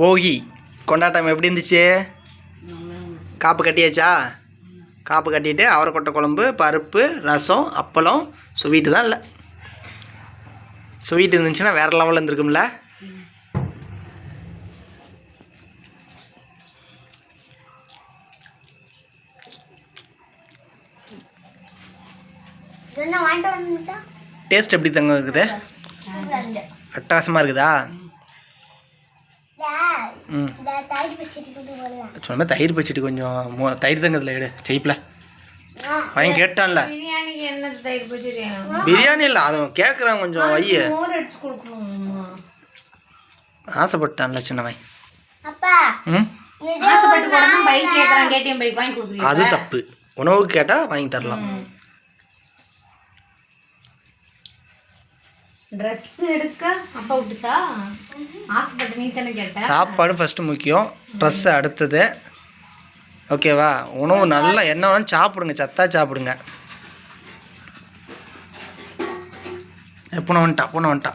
போகி கொண்டாட்டம் எப்படி இருந்துச்சு? காப்பு கட்டியாச்சா? காப்பு கட்டிட்டு அவரைக்கொட்டை குழம்பு பருப்பு ரசம் அப்பளம் ஸ்வீட்டு தான் இல்லை. ஸ்வீட் இருந்துச்சுன்னா வேறு லெவலில் இருந்திருக்கும்ல? டேஸ்ட் எப்படி தங்க இருக்குது? அட்டகாசமாக இருக்குதா? சொன்ன தயிர் பச்சிட்டு கொஞ்சம் தயிர் தங்கத்தில் எடு. ஜெயிப்பில் பையன் கேட்டான்ல. பிரியாணிக்கு என்ன தயிர் பச்சடி பிரியாணி இல்லை அவன் கேட்குறான் கொஞ்சம் கொடுக்கணும் ஆசைப்பட்டான்ல சின்னவன் அப்பா ம்? ஆசைப்பட்டு போறதும் பைக் கேட்கறான் கேடிஎம் பைக் வாங்கி கொடுக்குறீங்க அது தப்பு. உணவு கேட்டால் வாங்கி தரலாம். ட்ரெஸ் எடுக்க அப்பா விட்டுச்சா? சாப்பாடு ஃபஸ்ட்டு முக்கியம். ட்ரெஸ் அடுத்தது. ஓகேவா உணவு நல்லா என்ன வேணும் சாப்பிடுங்க. சத்தாக சாப்பிடுங்க. எப்போ வந்துட்டா எப்போ வந்துட்டா.